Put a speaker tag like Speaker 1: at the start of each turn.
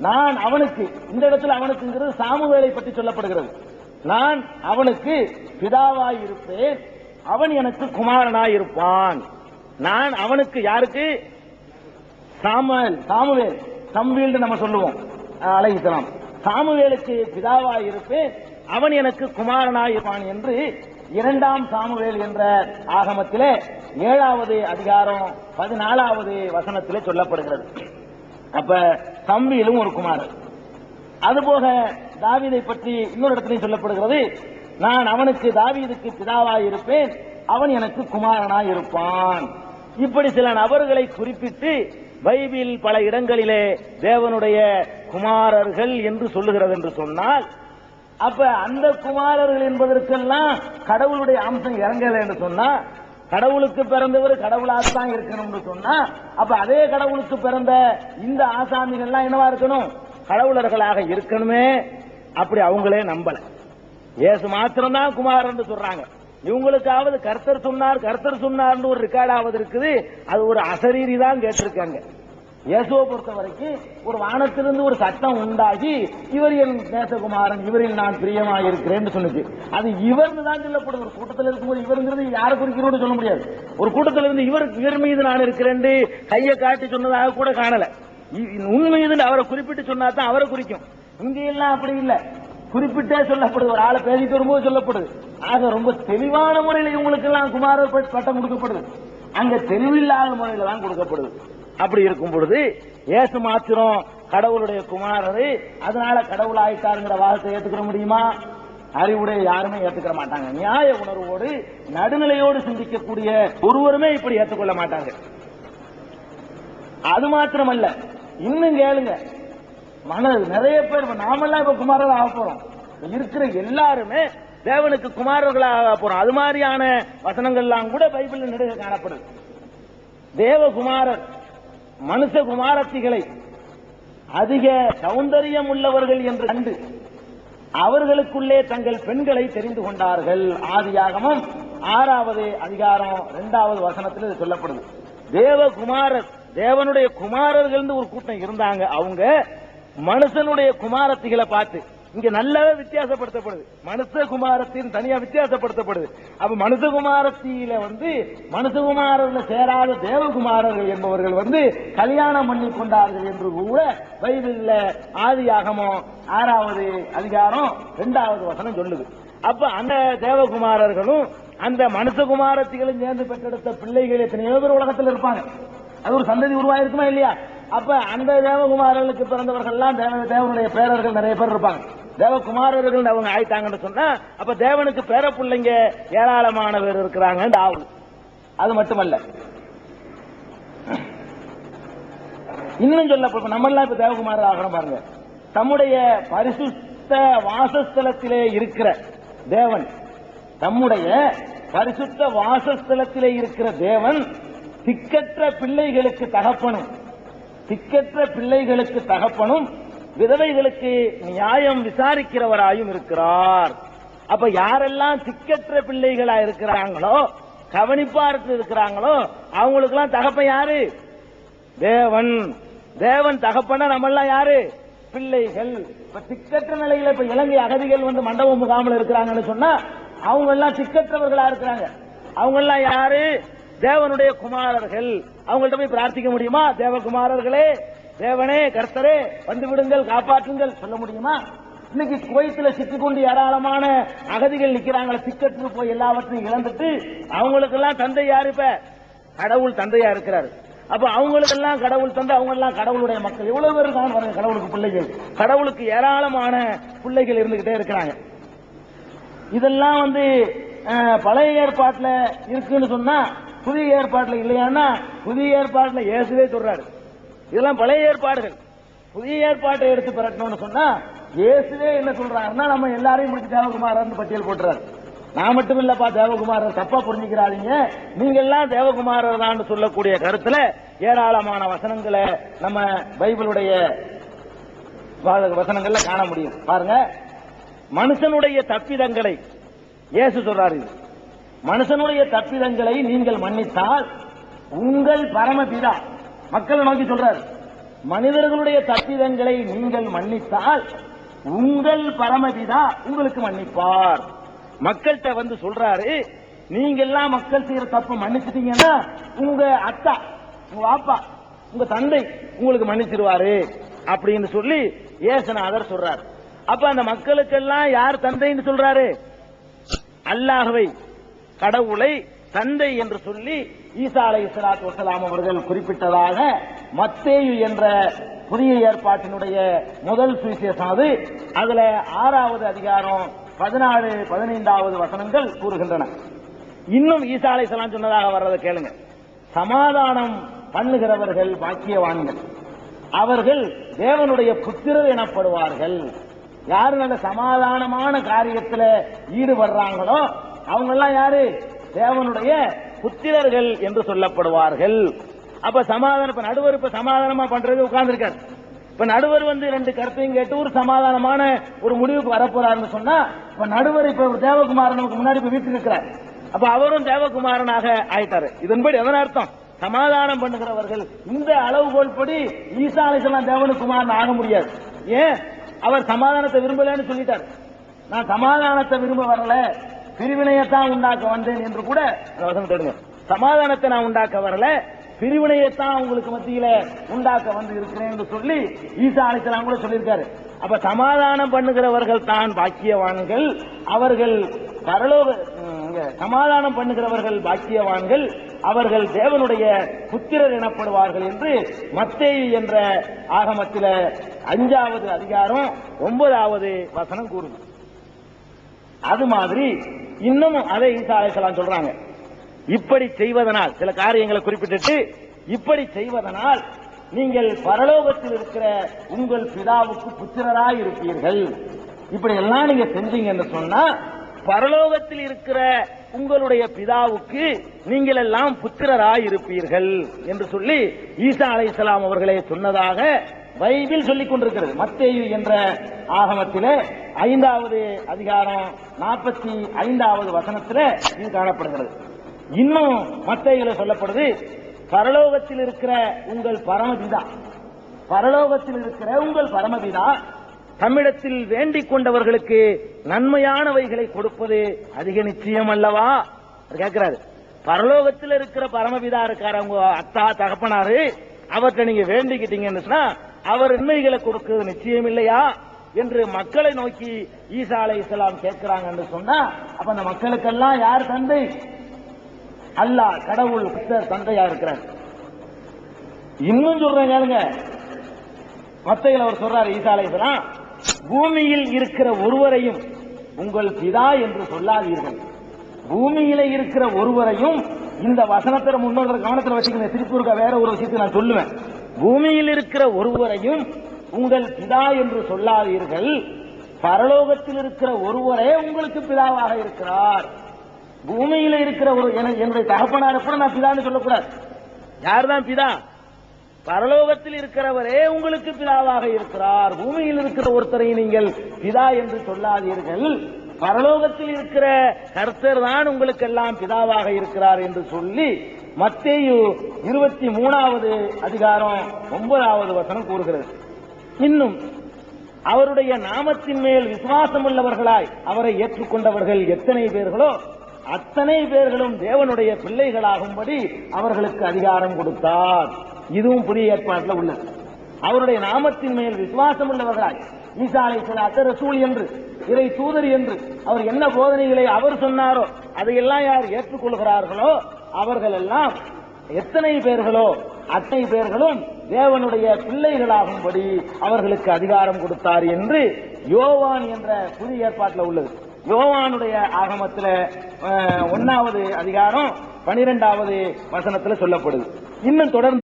Speaker 1: நான் அவனுக்கு இந்த இடத்துல அவனுக்குங்கிறது சாமுவேலை பற்றி சொல்லப்படுகிறது. நான் அவனுக்கு பிதாவாய் இருப்பேன் அவன் எனக்கு குமாரனாய் இருப்பான் நான் அவனுக்கு யாருக்கு? சாமுவேல் சாமுவேல் சம்வீல்னு நம்ம சொல்லுவோம். அழகித்தலாம் சாமுவேலுக்கு பிதாவாய் இருப்பேன் அவன் எனக்கு குமாரனாய் இருப்பான் என்று இரண்டாம் சாமுவேல் என்ற ஆகமத்திலே ஏழாவது அதிகாரம் பதினாலாவது வசனத்திலே சொல்லப்படுகிறது. அப்ப தம்பியிலும் ஒரு குமாரன் அதுபோக தாவீதை பற்றி இன்னொரு இடத்துலையும் சொல்லப்படுகிறது நான் அவனுக்கு தாவீதுக்கு பிதாவாய் இருப்பேன் அவன் எனக்கு குமாரனாய் இருப்பான். இப்படி சில நபர்களை குறிப்பிட்டு பைபிள் பல இடங்களிலே தேவனுடைய குமாரர்கள் என்று சொல்லுகிறது என்று சொன்னால் அப்ப அந்த குமாரர்கள் என்பதற்கெல்லாம் கடவுளுடைய அம்சம் இறங்கல என்று சொன்னா கடவுளுக்கு பிறந்தவர் கடவுளாகத்தான் இருக்கணும்னு சொன்னா அப்ப அதே கடவுளுக்கு பிறந்த இந்த ஆசாமிகள்லாம் என்னவா இருக்கணும்? கடவுளர்களாக இருக்கணுமே. அப்படி அவங்களே நம்பல. ஏசு மாத்திரம்தான் குமாரன் சொல்றாங்க. இவங்களுக்காவது கர்த்தர் சொன்னார் கர்த்தர் சொன்னார்னு ஒரு ரெக்கார்டாவது இருக்குது. அது ஒரு அசரீரி தான் கேட்டிருக்காங்க. இயேசுவை பொறுத்த வரைக்கும் ஒரு வானத்திலிருந்து ஒரு சட்டம் உண்டாகி இவர் என் நேசகுமாரன் இவரில் நான் பிரியமாக இருக்கிறேன்னு சொன்னது அது இவர்னு தான் சொல்லப்படுது ஒரு கூட்டத்தில் இருக்கும்போது இவருங்கிறது யாரை குறிக்கிறோம்னு சொல்ல முடியாது. ஒரு கூட்டத்தில் இருந்து இவர் இவர் மீது நான் இருக்கிறேன் கையை காட்டி சொன்னதாக கூட காணல. உண்மையது அவரை குறிப்பிட்டு சொன்னா தான் அவரை குறிக்கும். இங்கெல்லாம் அப்படி இல்லை. குறிப்பிட்டே சொல்லப்படுது. ஒரு ஆளை பேசிட்டு வரும்போது சொல்லப்படுது. ஆக ரொம்ப தெளிவான முறையில் இவங்களுக்கு எல்லாம் குமார பட்டம் கொடுக்கப்படுது. அங்க தெளிவில்லாத முறையில தான் கொடுக்கப்படுது. அப்படி இருக்கும் பொழுது ஏசு மாத்திரம் கடவுளுடைய குமாரரு அதனால கடவுள் ஆயிட்டாருங்கிற வாதத்தை ஏத்துக்கிற முடியுமா? அறிவுடைய யாருமே ஏத்துக்கிற மாட்டாங்க. நியாய உணர்வோடு நடுநிலையோடு சிந்திக்கக்கூடிய ஒருவருமே இப்படி ஏற்றுக்கொள்ள மாட்டாங்க. அது மாத்திரமல்ல இன்னும் கேளுங்க. மன நிறைய பேர் நாமெல்லாம் இப்ப குமாரர் ஆக போறோம். இருக்கிற எல்லாருமே தேவனுக்கு குமாரர்களாக ஆக போறோம். அது மாதிரியான வசனங்கள்லாம் கூட பைபிள் நடுக காணப்படுது. தேவகுமாரர் மனுஷ குமாரத்திகளை அதிக சௌந்தரியம் உள்ளவர்கள் என்று கண்டு அவர்களுக்குள்ளே தங்கள் பெண்களை தெரிந்து கொண்டார்கள். ஆதியாகமம் ஆறாவது அதிகாரம் இரண்டாவது வசனத்தில் இது சொல்லப்படுது. தேவகுமாரர் தேவனுடைய குமாரர்கள் ஒரு கூட்டம் இருந்தாங்க. அவங்க மனுஷனுடைய குமாரத்திகளை பார்த்து இங்க நல்லாவே வித்தியாசப்படுத்தப்படுது. மனுஷகுமாரத்தின் தனியா வித்தியாசப்படுத்தப்படுது. அப்ப மனுஷகுமாரத்தில வந்து மனுஷகுமாரர்ல சேராத தேவகுமாரர்கள் என்பவர்கள் வந்து கல்யாணம் பண்ணி கொண்டார்கள் என்று கூட பைபிள்ல ஆதியாகமம் ஆறாவது அதிகாரம் இரண்டாவது வசனம் சொல்லுது. அப்ப அந்த தேவகுமாரர்களும் அந்த மனுஷகுமாரத்திகளும் சேர்ந்து பெற்றெடுத்த பிள்ளைகள் எத்தனையோ பேர் உலகத்தில் இருப்பாங்க. அது ஒரு சந்ததி உருவாயிருக்குமா இல்லையா? அப்ப அந்த தேவகுமாரர்களுக்கு பிறந்தவர்கள் எல்லாம் தேவனுடைய பேரர்கள் நிறைய பேர் இருப்பாங்க. தேவகுமாரர்கள் அவங்க ஆயிட்டாங்கன்னு சொன்னா அப்ப தேவனுக்கு பேர பிள்ளைங்க ஏராளமானவர் இருக்கிறாங்க ஆகும். அது மட்டுமல்ல. இன்னும் சொல்ல நம்ம எல்லாம் இப்ப தேவகுமாரர் ஆகணும் பாருங்க. தம்முடைய பரிசுத்த வாசஸ்தலத்திலே இருக்கிற தேவன் தம்முடைய பரிசுத்த வாசஸ்தலத்திலே இருக்கிற தேவன் திக்கற்ற பிள்ளைகளுக்கு தகப்பனும் திக்கற்ற பிள்ளைகளுக்கு தகப்பனும் விதவைகளுக்கு நியாயம் விசாரிக்கிறவராயும் இருக்கிறார். அப்ப யாரெல்லாம் திக்கற்ற பிள்ளைகளா இருக்கிறாங்களோ கவனிப்பா இருக்கிறாங்களோ அவங்களுக்கெல்லாம் தகப்பன் யாரு? தேவன். தேவன் தகப்பனா நம்ம எல்லாம் யாரு? பிள்ளைகள். இப்ப திக்கற்ற நிலையில இப்ப இலங்கை அகதிகள் வந்து மண்டபம் முகாமில் இருக்கிறாங்கன்னு சொன்னா அவங்க எல்லாம் திக்கற்றவர்களா இருக்கிறாங்க. அவங்க எல்லாம் யாரு? தேவனுடைய குமாரர்கள். அவங்கள்ட்ட போய் பிரார்த்திக்க முடியுமா? தேவகுமாரர்களே தேவனே கர்த்தரே வந்து விடுங்கள் காப்பாற்றுங்கள். சொல்ல முடியுமா? இன்னைக்கு குவைத்துல சிக்கிக்கொண்டு ஏராளமான அகதிகள் நிக்கிறாங்களே சிக்கத்துக்கு போய் எல்லாவற்றையும் இழந்துட்டு அவங்களுக்கெல்லாம் தந்தை யாரு இப்ப? கடவுள் தந்தையா இருக்கிறாரு. அப்ப அவங்களுக்கெல்லாம் கடவுள் தந்து அவங்க எல்லாம் கடவுளுடைய மக்கள். எவ்வளவு பேர் தான் வருங்க கடவுளுக்கு பிள்ளைகள். கடவுளுக்கு ஏராளமான பிள்ளைகள் இருந்துகிட்டே இருக்கிறாங்க. இதெல்லாம் வந்து பழைய ஏற்பாட்டுல இருக்குன்னு சொன்னா புதிய ஏற்பாட்டுல இல்லையான்னா புதிய ஏற்பாட்டுல இயேசுவே சொல்றாரு. இதெல்லாம் பழைய ஏற்பாடுகள். புதிய ஏற்பாட்டை எடுத்து பெறட்டணும்னு சொன்னா இயேசுவே என்ன சொல்றாருன்னா நம்ம எல்லாரையும் முடிச்சு தேவகுமாரன் பட்டியல் போட்டுறாரு. நான் மட்டும் இல்லப்பா தேவகுமாரர் தப்பா புரிஞ்சுக்கிறாதீங்க. நீங்க எல்லாம் தேவகுமாரர் தான் சொல்லக்கூடிய கருத்துல ஏராளமான வசனங்களை நம்ம பைபிளுடைய வசனங்கள்ல காண முடியும். பாருங்க. மனுஷனுடைய தப்பிதங்களை இயேசு சொல்றாரு மனுஷனுடைய தப்பிதங்களை நீங்கள் மன்னித்தால் உங்கள் பரமபிதா மக்களை நோக்கி சொல்றாரு மனிதர்களுடைய தப்பிதங்களை நீங்கள் மன்னித்தால் உங்கள் பரமபிதா உங்களுக்கு மன்னிப்பார். மக்கள்கிட்ட வந்து சொல்றாரு நீங்க எல்லாம் மக்கள் செய்யற தப்பு மன்னிச்சிட்டீங்கன்னா உங்க அத்தா உங்க வாப்பா உங்க தந்தை உங்களுக்கு மன்னிச்சிருவாரு அப்படின்னு சொல்லி ஏசநாதர் சொல்றாரு. அப்ப அந்த மக்களுக்கெல்லாம் யார் தந்தைன்னு சொல்றாரு? அல்லாஹவை கடவுளை தந்தை என்று சொல்லி ஈசா அலை இஸ்லாத் வசலாம் அவர்கள் குறிப்பிட்டதாக மத்தேயு என்ற புதிய ஏற்பாட்டினுடைய முதல் சுவிசேஷம் அது. அதுல ஆறாவது அதிகாரம் பதினாறு பதினைந்தாவது வசனங்கள் கூறுகின்றன. இன்னும் ஈசா அலை சொன்னதாக வர்றதை கேளுங்க. சமாதானம் பண்ணுகிறவர்கள் பாக்கியவான்கள். அவர்கள் தேவனுடைய புத்திரர் எனப்படுவார்கள். யாரு நல்ல சமாதானமான காரியத்தில் ஈடுபடுறாங்களோ அவங்க எல்லாம் யாரு? தேவனுடைய புத்திரர்கள் என்று சொல்லப்படுவார்கள். அப்ப சமாதானம் இப்ப நடுவர் இப்ப சமாதானமா பண்றது உட்கார்ந்துருக்காரு. இப்ப நடுவர் வந்து ரெண்டு கருத்தையும் கேட்டு ஒரு சமாதானமான ஒரு முடிவுக்கு வரப்போறாருன்னு சொன்னா இப்ப நடுவர் இப்ப தேவகுமாரன் நமக்கு முன்னாடி இப்ப வீட்டுக்கு இருக்கிறார் அப்ப அவரும் தேவகுமாரனாக ஆயிட்டாரு. இதன்படி எதன அர்த்தம்? சமாதானம் பண்ணுகிறவர்கள் இந்த அளவுகோல் படி ஈசா அலிசல்லாம் ஆக முடியாது. ஏன்? அவர் சமாதானத்தை விரும்பலன்னு சொல்லிட்டார். நான் சமாதானத்தை விரும்ப வரல. பிரிவினையத்தான் உண்டாக்க வந்தேன் என்று கூட அந்த சமாதானத்தை நான் உண்டாக்க வரல பிரிவினையத்தான் உங்களுக்கு மத்தியில உண்டாக்க வந்து இருக்கிறேன் என்று சொல்லி ஈசா அலிசலாம் கூட சொல்லியிருக்காரு. அப்ப சமாதானம் பண்ணுகிறவர்கள் தான் பாக்கியவான்கள். அவர்கள் பரலோக சமாதானம் பண்ணுகிறவர்கள் பாக்கியவான்கள். அவர்கள் தேவனுடைய புத்திரர் எனப்படுவார்கள் என்று மத்தேயு என்ற ஆகமத்தில் அஞ்சாவது அதிகாரம் ஒன்பதாவது வசனம் கூறுது. அது மாதிரி இன்னமும் அதை ஈசா அலைசலாம் சொல்றாங்க. இப்படி செய்வதனால் சில காரியங்களை குறிப்பிட்டுட்டு இப்படி செய்வதனால் நீங்கள் பரலோகத்தில் இருக்கிற உங்கள் பிதாவுக்கு புத்திரராய் இருப்பீர்கள். இப்படி எல்லாம் நீங்க செஞ்சீங்கன்னு சொன்னா பரலோகத்தில் இருக்கிற உங்களுடைய பிதாவுக்கு நீங்கள் எல்லாம் புத்திரராய் இருப்பீர்கள் என்று சொல்லி ஈசா அலை அவர்களே சொன்னதாக பைபிள் சொல்லிக் கொண்டிருக்கிறது. மத்தேயு என்ற ஆகமத்திலே ஐந்தாவது அதிகாரம் நாற்பத்தி ஐந்தாவது வசனத்தில் இது காணப்படுகிறது. இன்னும் மத்தையில சொல்லப்படுது பரலோகத்தில் இருக்கிற உங்கள் பரமபிதா பரலோகத்தில் இருக்கிற உங்கள் பரமபிதா தம்மிடத்தில் வேண்டிக் கொண்டவர்களுக்கு நன்மையானவைகளை கொடுப்பது அதிக நிச்சயம் அல்லவா? அவர் கேட்கிறாரு. பரலோகத்தில் இருக்கிற பரமபிதா இருக்காரு உங்க அத்தா தகப்பனாரு அவர்கிட்ட நீங்க வேண்டிக்கிட்டீங்கன்னு சொன்னா அவர் நன்மைகளை கொடுக்கிறது நிச்சயம் இல்லையா? என்று மக்களை நோக்கி ஈசா அலை இஸ்லாம் கேட்கிறாங்கன்னு சொன்னா அப்ப அந்த மக்களுக்கெல்லாம் யார் தந்தை? அல்லாஹ் கடவுள் புத்தர் தந்தையா இருக்கிறார். இன்னும் சொல்றேன் கேளுங்க. மத்தையில் அவர் சொல்றாரு ஈசா அலைஹிஸ்ஸலாம் பூமியில் இருக்கிற ஒருவரையும் உங்கள் பிதா என்று சொல்லாதீர்கள். பூமியில இருக்கிற ஒருவரையும் இந்த வசனத்தை முன்னோர்கள் கவனத்தில் வச்சுக்கிறேன் திருப்பூருக்கு வேற ஒரு விஷயத்தை நான் சொல்லுவேன். பூமியில் இருக்கிற ஒருவரையும் உங்கள் பிதா என்று சொல்லாதீர்கள். பரலோகத்தில் இருக்கிற ஒருவரே உங்களுக்கு பிதாவாக இருக்கிறார். பூமியில இருக்கிற ஒரு என்னுடைய தகப்பனார் கூட நான் பிதான்னு சொல்லக்கூடாது. யார்தான் பிதா? பரலோகத்தில் இருக்கிறவரே உங்களுக்கு பிதாவாக இருக்கிறார். பூமியில் இருக்கிற ஒருத்தரை நீங்கள் பிதா என்று சொல்லாதீர்கள். பரலோகத்தில் இருக்கிற கர்த்தர் தான் உங்களுக்கு எல்லாம் பிதாவாக இருக்கிறார் என்று சொல்லி மத்தேயு இருபத்தி மூணாவது அதிகாரம் ஒன்பதாவது வசனம் கூறுகிறது. இன்னும் அவருடைய நாமத்தின் மேல் விசுவாசம் உள்ளவர்களாய் அவரை ஏற்றுக்கொண்டவர்கள் எத்தனை பேர்களோ அத்தனை பேர்களும் தேவனுடைய பிள்ளைகளாகும்படி அவர்களுக்கு அதிகாரம் கொடுத்தார். இதுவும் புதிய ஏற்பாட்டில் உள்ளது. அவருடைய நாமத்தின் மேல் விசுவாசம் உள்ளவர்களாய் ஈசா அலைஹிஸ்ஸலாத்து ரசூல் என்று இறை தூதர் என்று அவர் என்ன போதனைகளை அவர் சொன்னாரோ அதையெல்லாம் யார் ஏற்றுக்கொள்கிறார்களோ அவர்கள் எல்லாம் எத்தனை பேர்களோ அத்தனை பேர்களும் தேவனுடைய பிள்ளைகளாகும்படி அவர்களுக்கு அதிகாரம் கொடுத்தார் என்று யோவான் என்ற புதிய ஏற்பாட்டில் உள்ளது. யோவானுடைய ஆகமத்தில் ஒன்னாவது அதிகாரம் பனிரெண்டாவது வசனத்தில் சொல்லப்படுது. இன்னும் தொடர்ந்து